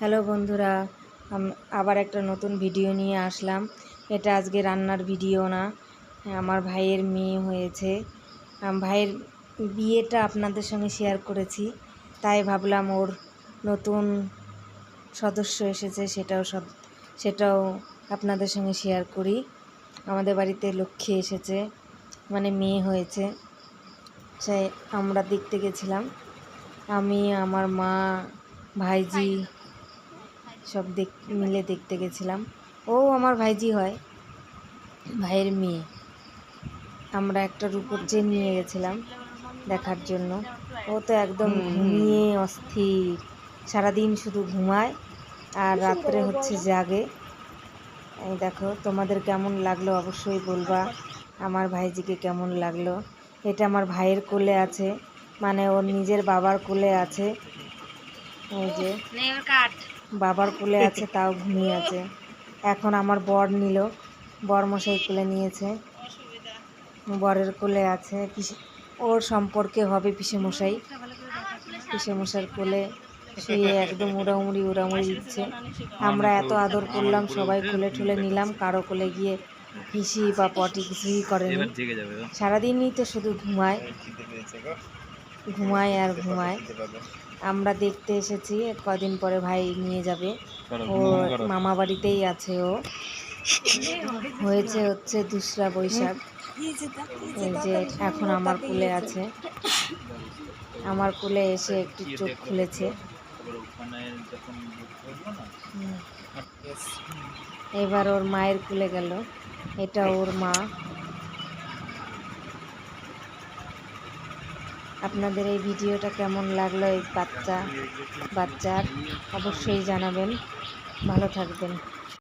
Hello বন্ধুরা আবার একটা নতুন ভিডিও নিয়ে আসলাম। এটা আজকে রান্নার ভিডিও না, আমার ভাইয়ের মেয়ে হয়েছে। ভাইয়ের বিয়েটা আপনাদের সঙ্গে শেয়ার করেছি, তাই ভাবলাম ওর নতুন সদস্য এসেছে, সেটাও সদ- সেটাও আপনাদের সঙ্গে শেয়ার করি। আমাদের বাড়িতে লক্ষ্মী এসেছে মানে মেয়ে হয়েছে। সে, আমরা দেখতে গেছিলাম। আমি, আমার মা, ভাইজি সব দেখ মিলে দেখতে গেছিলাম। ও আমার ভাইজি হয় ভাইয়ের মেয়ে। আমরা একটা রূপর্জে নিয়ে গেছিলাম দেখার জন্য। ও তো একদম ঘুমিয়ে অস্থির। সারাদিন শুধু ঘুমায় আর রাত্রে হচ্ছে জাগে। এই দেখো তোমাদের কেমন লাগল অবশ্যই বলবা। আমার ভাইজিকে কেমন লাগল? এটা আমার ভাইয়ের কোলে আছে মানে ওর নিজের বাবার কোলে আছে। এই যে বাবার কোলে আছে তাও ঘুমিয়ে আছে। এখন আমার বর নিল। বর মশাই কোলে নিয়েছে। বরের কোলে আছে। পিসে- ওর সম্পর্কে হবে পিসে মশাই পিসে মশার কোলে শুয়ে একদম উড়াউড়ি উড়াউড়ি দিচ্ছে। আমরা এত আদর করলাম সবাই কোলে ঠুলে নিলাম। কারও কোলে গিয়ে পিসি বা পটি কিছুই করেনি। সারাদিনই তো শুধু ঘুমায়। ঘুমায় আর ঘুমায়। আমরা দেখতে এসেছি কদিন পরে ভাই নিয়ে যাবে। ও মামা বাড়িতেই আছে ও। হয়েছে হচ্ছে দুসরা বৈশাখ। এই যে এখন আমার কুলে আছে। আমার কুলে এসে একটু চোখ খুলেছে। এবার ওর মায়ের কোলে গেল। এটা ওর মা। আপনাদের এই ভিডিওটা কেমন লাগল এই বাচ্চা বাচ্চার? অবশ্যই জানাবেন। ভালো থাকবেন।